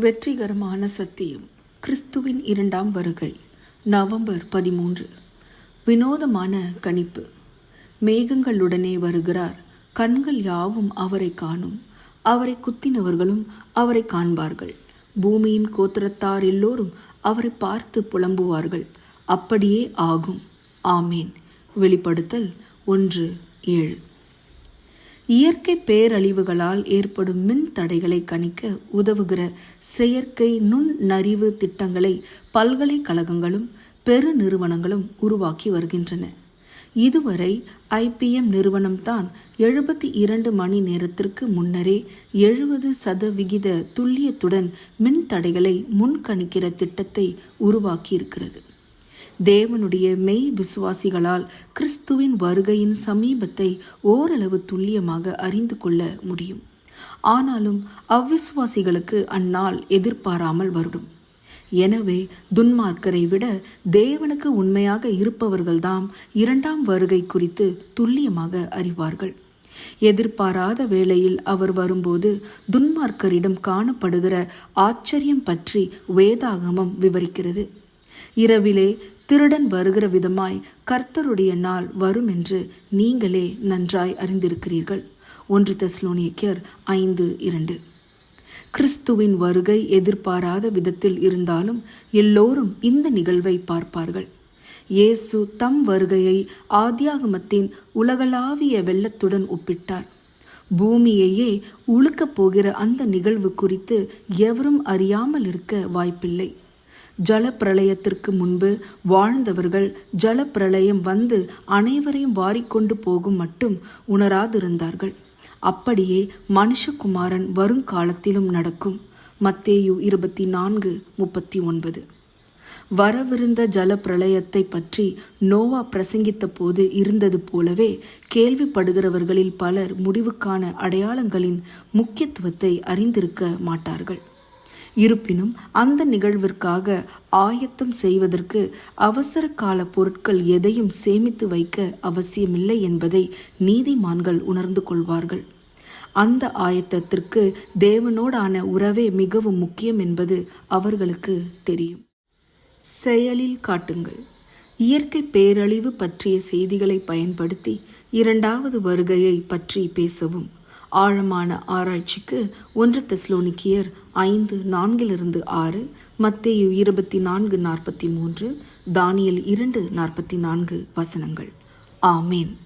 வெற்றிகரமான சத்தியம். கிறிஸ்துவின் இரண்டாம் வருகை. நவம்பர் பதிமூன்று. வினோதமான கணிப்பு. மேகங்களுடனே வருகிறார். கண்கள் யாவும் அவரை காணும். அவரை குத்தினவர்களும் அவரை காண்பார்கள். பூமியின் கோத்திரத்தார் எல்லோரும் அவரை பார்த்து புலம்புவார்கள். அப்படியே ஆகும். ஆமேன். வெளிப்படுத்தல் ஒன்று ஏழு. இயற்கை பேரழிவுகளால் ஏற்படும் மின் தடைகளை கணிக்க உதவுகிற செயற்கை நுண்ணறிவு திட்டங்களை பல்கலைக்கழகங்களும் பெருநிறுவனங்களும் உருவாக்கி வருகின்றன. இதுவரை ஐபிஎம் நிறுவனம்தான் எழுபத்தி இரண்டு மணி நேரத்திற்கு முன்னரே எழுபது சதவிகித துல்லியத்துடன் மின் தடைகளை முன்கணிக்கிற திட்டத்தை உருவாக்கியிருக்கிறது. தேவனுடைய மெய் விசுவாசிகளால் கிறிஸ்துவின் வருகையின் சமீபத்தை ஓரளவு துல்லியமாக அறிந்து கொள்ள முடியும். ஆனாலும் அவ்விசுவாசிகளுக்கு அந்நாள் எதிர்பாராமல் வருடும். எனவே துன்மார்க்கரை விட தேவனுக்கு உண்மையாக இருப்பவர்கள்தாம் இரண்டாம் வருகை குறித்து துல்லியமாக அறிவார்கள். எதிர்பாராத வேளையில் அவர் வரும்போது துன்மார்க்கரிடம் காணப்படுகிற ஆச்சரியம் பற்றி வேதாகமம் விவரிக்கிறது. இரவிலே திருடன் வருகிற விதமாய் கர்த்தருடைய நாள் வரும் என்று நீங்களே நன்றாய் அறிந்திருக்கிறீர்கள். ஒன்று தெஸ்லோனியக்கியர் ஐந்து இரண்டு. கிறிஸ்துவின் வருகை எதிர்பாராத விதத்தில் இருந்தாலும் எல்லோரும் இந்த நிகழ்வை பார்ப்பார்கள். இயேசு தம் வருகையை ஆதியாகமத்தின் உலகளாவிய வெள்ளத்துடன் ஒப்பிட்டார். பூமியையே உழுக்கப் போகிற அந்த நிகழ்வு குறித்து எவரும் அறியாமல் இருக்க வாய்ப்பில்லை. ஜலப்பிரளயத்திற்கு முன்பு வாழ்ந்தவர்கள் ஜலப்பிரளயம் வந்து அனைவரையும் வாரிக்கொண்டு போகும் மட்டும் உணராதிருந்தார்கள். அப்படியே மனுஷகுமாரன் வருங்காலத்திலும் நடக்கும். மத்தேயு இருபத்தி நான்கு முப்பத்தி ஒன்பது வரவிருந்த ஜல பிரளயத்தை பற்றி நோவா பிரசங்கித்த போது இருந்தது போலவே கேள்விப்படுகிறவர்களில் பலர் முடிவுக்கான அடையாளங்களின் முக்கியத்துவத்தை அறிந்திருக்க மாட்டார்கள். இருப்பினும் அந்த நிகழ்விற்காக ஆயத்தம் செய்வதற்கு அவசர கால பொருட்கள் எதையும் சேமித்து வைக்க அவசியமில்லை என்பதை நீதிமான்கள் உணர்ந்து கொள்வார்கள். அந்த ஆயத்தத்திற்கு தேவனோடான உறவே மிகவும் முக்கியம் என்பது அவர்களுக்கு தெரியும். செயலில் காட்டுங்கள். இயற்கை பேரழிவு பற்றிய செய்திகளை பயன்படுத்தி இரண்டாவது வருகையை பற்றி பேசவும். ஆழமான ஆராய்ச்சிக்கு ஒன்று தெஸ்லோனிக்கியர் ஐந்து நான்கிலிருந்து ஆறு மத்தேயு இருபத்தி நான்கு நாற்பத்தி மூன்று தானியல் இரண்டு நாற்பத்தி நான்கு வசனங்கள். ஆமேன்.